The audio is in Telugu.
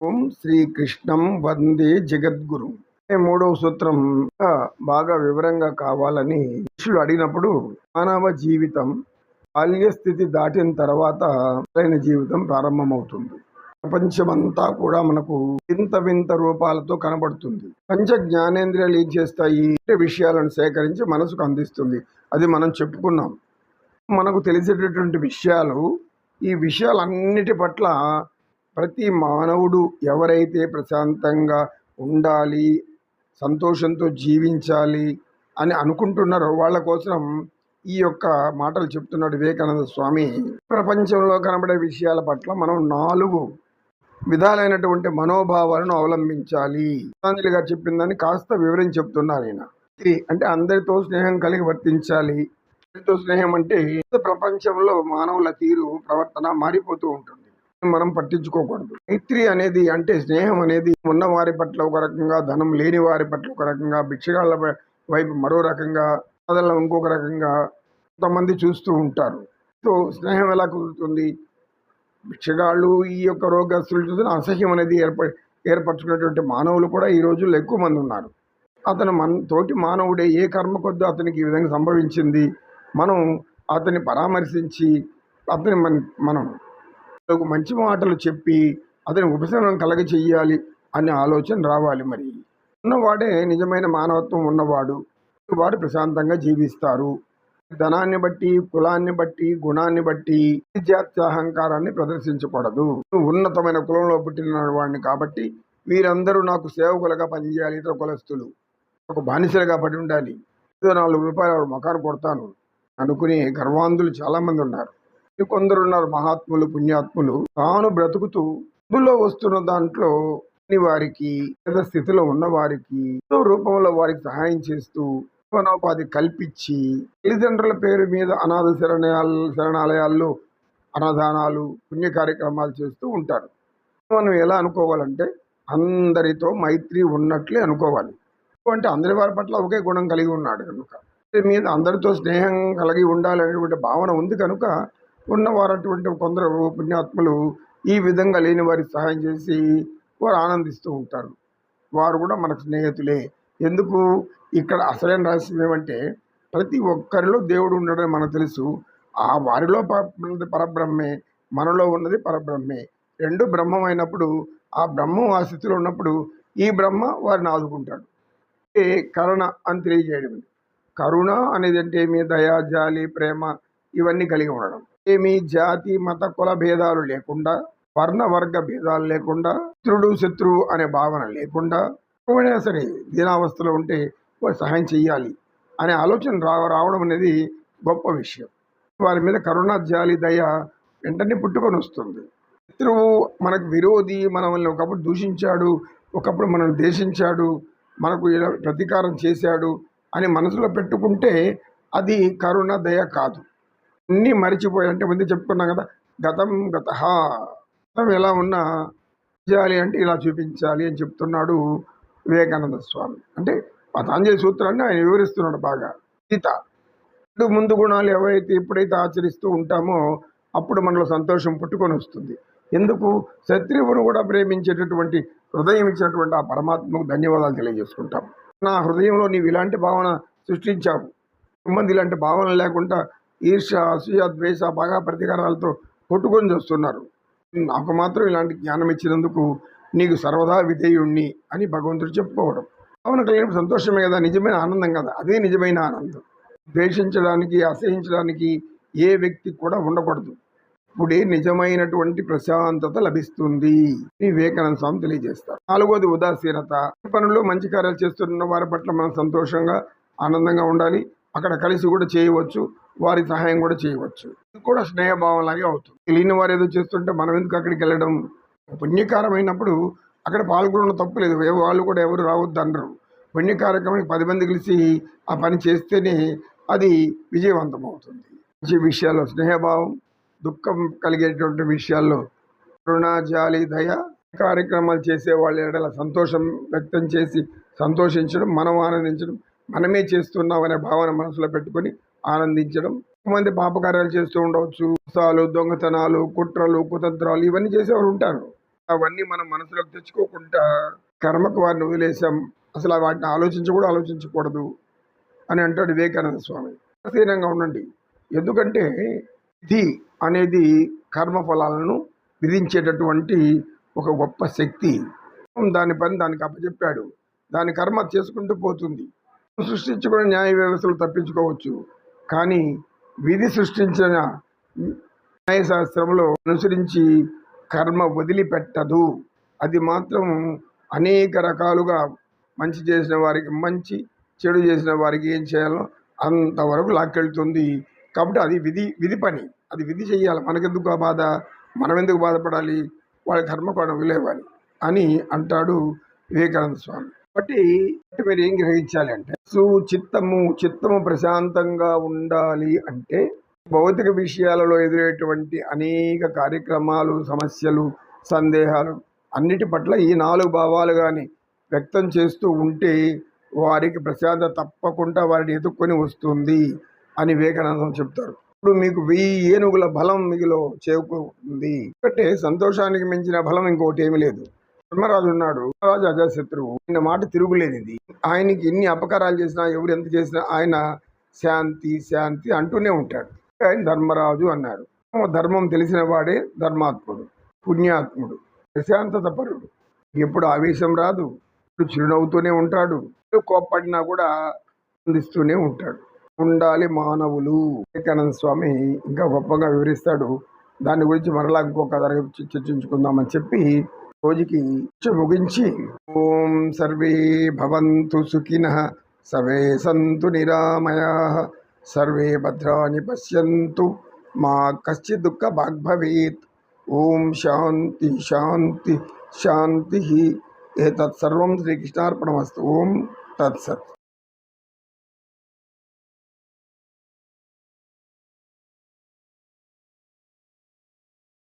ఓం శ్రీకృష్ణం వందే జగద్గురు. మూడవ సూత్రం బాగా వివరంగా కావాలని శిష్యుడు అడిగినప్పుడు మానవ జీవితం బాల్యస్థితి దాటిన తర్వాత అసలైన జీవితం ప్రారంభమవుతుంది. ప్రపంచమంతా కూడా మనకు వింత వింత రూపాలతో కనబడుతుంది. పంచ జ్ఞానేంద్రియాలు ఏం చేస్తాయి విషయాలను సేకరించి మనసుకు అందిస్తుంది. అది మనం చెప్పుకున్నాం. మనకు తెలిసేటటువంటి విషయాలు ఈ విషయాలన్నిటి పట్ల ప్రతి మానవుడు ఎవరైతే ప్రశాంతంగా ఉండాలి సంతోషంతో జీవించాలి అని అనుకుంటున్నారో వాళ్ళ కోసం ఈ యొక్క మాటలు చెప్తున్నాడు వివేకానంద స్వామి. ప్రపంచంలో కనబడే విషయాల పట్ల మనం నాలుగు విధాలైనటువంటి మనోభావాలను అవలంబించాలి. గీతాంజలి గారు చెప్పిందని కాస్త వివరించి చెప్తున్నారు ఆయన అంటే అందరితో స్నేహం కలిగి వర్తించాలి. అందరితో స్నేహం అంటే ప్రపంచంలో మానవుల తీరు ప్రవర్తన మారిపోతూ ఉంటుంది. మనం పట్టించుకోకూడదు. మైత్రి అనేది అంటే స్నేహం అనేది ఉన్న వారి పట్ల ఒక రకంగా ధనం లేని వారి పట్ల ఒక రకంగా భిక్షగాళ్ళ వైపు మరో రకంగా అదల ఇంకొక రకంగా కొంతమంది చూస్తూ ఉంటారు. సో స్నేహం ఎలా కుదురుతుంది? భిక్షగాళ్ళు ఈ యొక్క రోగస్తులు చూసిన అసహ్యం అనేది ఏర్ప ఏర్పరచుకున్నటువంటి మానవులు కూడా ఈ రోజుల్లో ఎక్కువ మంది ఉన్నారు. అతను మన తోటి మానవుడే ఏ కర్మ కొద్ది అతనికి ఈ విధంగా సంభవించింది. మనం అతన్ని పరామర్శించి అతని మన మనం మంచి మాటలు చెప్పి అతని ఉపశమనం కలగ చెయ్యాలి అనే ఆలోచన రావాలి మరి. ఉన్నవాడే నిజమైన మానవత్వం ఉన్నవాడు. వారు ప్రశాంతంగా జీవిస్తారు. ధనాన్ని బట్టి కులాన్ని బట్టి గుణాన్ని బట్టి అహంకారాన్ని ప్రదర్శించకూడదు. నువ్వు ఉన్నతమైన కులంలో పుట్టిన వాడిని కాబట్టి వీరందరూ నాకు సేవకులుగా పనిచేయాలి ఇతర కులస్తులు. ఒక బానిసలుగా పడి ఉండాలి. ఏదో నాలుగు రూపాయలు మొఖాన్ని కొడతాను. అనుకునే గర్వాంధులు చాలామంది ఉన్నారు. కొందరు ఉన్నారు మహాత్ములు పుణ్యాత్ములు. తాను బ్రతుకుతూ అందులో వస్తున్న దాంట్లో వారికి లేదా స్థితిలో ఉన్న వారికి రూపంలో వారికి సహాయం చేస్తూ జీవనోపాధి కల్పించి తల్లిదండ్రుల పేరు మీద అనాథ శరణాల శరణాలయాల్లో అన్నదానాలు పుణ్య కార్యక్రమాలు చేస్తూ ఉంటారు. మనం ఎలా అనుకోవాలంటే అందరితో మైత్రి ఉన్నట్లే అనుకోవాలి. అంటే అందరి వారి పట్ల ఒకే గుణం కలిగి ఉన్నాడు కనుక. మీద అందరితో స్నేహం కలిగి ఉండాలనేటువంటి భావన ఉంది కనుక ఉన్నవారు అటువంటి కొందరు పుణ్యాత్ములు ఈ విధంగా లేని వారికి సహాయం చేసి వారు ఆనందిస్తూ ఉంటారు. వారు కూడా మనకు స్నేహితులే. ఎందుకు? ఇక్కడ అసలైన రహస్యం ఏమంటే ప్రతి ఒక్కరిలో దేవుడు ఉండడం మనకు తెలుసు. ఆ వారిలో ఉన్నది పరబ్రహ్మే మనలో ఉన్నది పరబ్రహ్మే. రెండు బ్రహ్మం అయినప్పుడు ఆ బ్రహ్మం ఆ స్థితిలో ఉన్నప్పుడు ఈ బ్రహ్మ వారిని ఆదుకుంటాడు. ఏ కరుణ అని తెలియజేయడం కరుణ అనేది అంటే మీ దయ జాలి ప్రేమ ఇవన్నీ కలిగి ఉండడం. ఏమి జాతి మత కుల భేదాలు లేకుండా వర్ణ వర్గ భేదాలు లేకుండా మిత్రుడు శత్రువు అనే భావన లేకుండా ఎవరైనా సరే దీనావస్థలో ఉంటే సహాయం చెయ్యాలి అనే ఆలోచన రావ రావడం అనేది గొప్ప విషయం. వారి మీద కరుణ జాలి దయ వెంటనే పుట్టుకొని వస్తుంది. శత్రువు మనకు విరోధి మనల్ని ఒకప్పుడు దూషించాడు ఒకప్పుడు మనల్ని దేశించాడు మనకు ఇలా ప్రతీకారం చేశాడు అని మనసులో పెట్టుకుంటే అది కరుణ దయ కాదు. అన్నీ మరిచిపోయి అంటే ముందు చెప్పుకున్నాం కదా గతం గత. గతం ఎలా ఉన్నా చేయాలి అంటే ఇలా చూపించాలి అని చెప్తున్నాడు వివేకానంద స్వామి. అంటే పతాంజలి సూత్రాన్ని ఆయన వివరిస్తున్నాడు బాగా. గీత ముందు గుణాలు ఎవరైతే ఎప్పుడైతే ఆచరిస్తూ ఉంటామో అప్పుడు మనలో సంతోషం పుట్టుకొని వస్తుంది. ఎందుకు? శత్రువును కూడా ప్రేమించేటటువంటి హృదయం ఇచ్చినటువంటి ఆ పరమాత్మకు ధన్యవాదాలు తెలియజేసుకుంటాం. నా హృదయంలో నీవు ఇలాంటి భావన సృష్టించావు. మంది ఇలాంటి భావన లేకుండా ఈర్ష అసూయ ద్వేష బాగా ప్రతీకారాలతో కొట్టుకొని చూస్తున్నారు. నాకు మాత్రం ఇలాంటి జ్ఞానం ఇచ్చినందుకు నీకు సర్వదా విధేయుణ్ణి అని భగవంతుడు చెప్పుకోవడం. అవును కలిగిన సంతోషమే కదా నిజమైన ఆనందం కదా అదే నిజమైన ఆనందం. ద్వేషించడానికి అసహించడానికి ఏ వ్యక్తి కూడా ఉండకూడదు. ఇప్పుడే నిజమైనటువంటి ప్రశాంతత లభిస్తుంది వివేకానంద స్వామి తెలియజేస్తారు. నాలుగోది ఉదాసీనత. పనులు మంచి కార్యాలు చేస్తున్న వారి పట్ల మనం సంతోషంగా ఆనందంగా ఉండాలి. అక్కడ కలిసి కూడా చేయవచ్చు వారి సహాయం కూడా చేయవచ్చు. ఇది కూడా స్నేహభావం లాగే అవుతుంది. తెలియని వారు ఏదో చేస్తుంటే మనం ఎందుకు అక్కడికి వెళ్ళడం? పుణ్యకారమైనప్పుడు అక్కడ పాల్గొనడం తప్పు లేదు. వాళ్ళు కూడా ఎవరు రావద్దు అనరు. పుణ్య కార్యక్రమానికి పది మంది కలిసి ఆ పని చేస్తేనే అది విజయవంతం అవుతుంది. మంచి విషయాల్లో స్నేహభావం దుఃఖం కలిగేటువంటి విషయాల్లో కరుణ దయ కార్యక్రమాలు చేసే వాళ్ళ ఎడల సంతోషం వ్యక్తం చేసి సంతోషించడం మనం ఆనందించడం మనమే చేస్తున్నాం అనే భావన మనసులో పెట్టుకొని ఆనందించడం. కొంతమంది పాపకార్యాలు చేస్తూ ఉండవచ్చు. మోసాలు దొంగతనాలు కుట్రలు కుతంత్రాలు ఇవన్నీ చేసేవారు ఉంటారు. అవన్నీ మనం మనసులోకి తెచ్చుకోకుండా కర్మకు వారిని వదిలేసాం. అసలు వాటిని ఆలోచించి కూడా ఆలోచించకూడదు అని అంటాడు వివేకానంద స్వామి. ఉదాసీనంగా ఉండండి. ఎందుకంటే ఇది అనేది కర్మ ఫలాలను విధించేటటువంటి ఒక గొప్ప శక్తి. దాని పని దానికి అప్పచెప్పాడు. దాని కర్మ చేసుకుంటూ పోతుంది. సృష్టించుకున్న న్యాయ వ్యవస్థలు తప్పించుకోవచ్చు. కానీ విధి సృష్టించిన న్యాయశాస్త్రంలో అనుసరించి కర్మ వదిలిపెట్టదు. అది మాత్రం అనేక రకాలుగా మంచి చేసిన వారికి మంచి చెడు చేసిన వారికి ఏం చేయాలో అంతవరకు లాక్కెళ్తుంది. కాబట్టి అది విధి విధి పని. అది విధి చెయ్యాలి. మనకెందుకు ఆ బాధ? మనం ఎందుకు బాధపడాలి? వాళ్ళ కర్మ కూడా విలేవాలి అని అంటాడు వివేకానంద స్వామి. కాబట్టి మీరు ఏం గ్రహించాలి అంటే సు చిత్తము చిత్తము ప్రశాంతంగా ఉండాలి అంటే భౌతిక విషయాలలో ఎదురేటువంటి అనేక కార్యక్రమాలు సమస్యలు సందేహాలు అన్నిటి పట్ల ఈ నాలుగు భావాలు కానీ వ్యక్తం చేస్తూ ఉంటే వారికి ప్రశాంతత తప్పకుండా వారిని ఎదుర్కొని వస్తుంది అని వివేకానందం చెప్తారు. ఇప్పుడు మీకు వెయ్యి ఏనుగుల బలం మీలో చేకూరుతుంది ఎందుకంటే సంతోషానికి మించిన బలం ఇంకోటి ఏమీ లేదు. ధర్మరాజు ఉన్నాడు. ధర్మరాజు అజాశత్రువు. ఆయన మాట తిరుగులేదు ఆయనకి ఎన్ని అపకారాలు చేసినా ఎవరు ఎంత చేసినా ఆయన శాంతి శాంతి అంటూనే ఉంటాడు. ఆయన ధర్మరాజు అన్నారు ధర్మం తెలిసిన వాడే ధర్మాత్ముడు పుణ్యాత్ముడు ప్రశాంతత పరుడు ఎప్పుడు ఆవేశం రాదు. ఇప్పుడు చిరునవ్వుతూనే ఉంటాడు. ఎప్పుడు కోప్పడినా కూడా అందిస్తూనే ఉంటాడు. ఉండాలి మానవులు. వివేకానంద స్వామి ఇంకా గొప్పగా వివరిస్తాడు. దాని గురించి మరలా ఇంకొక తరగతి చర్చించుకుందామని చెప్పి रोज की भुगिंची ओं सर्वे सुखिन, सर्वे सन्त निरामया, सर्वे भद्रा पश्य मा दुख दुःखभाग् ओं शांति शांति शांति एक एतत् सर्वं ओं ओम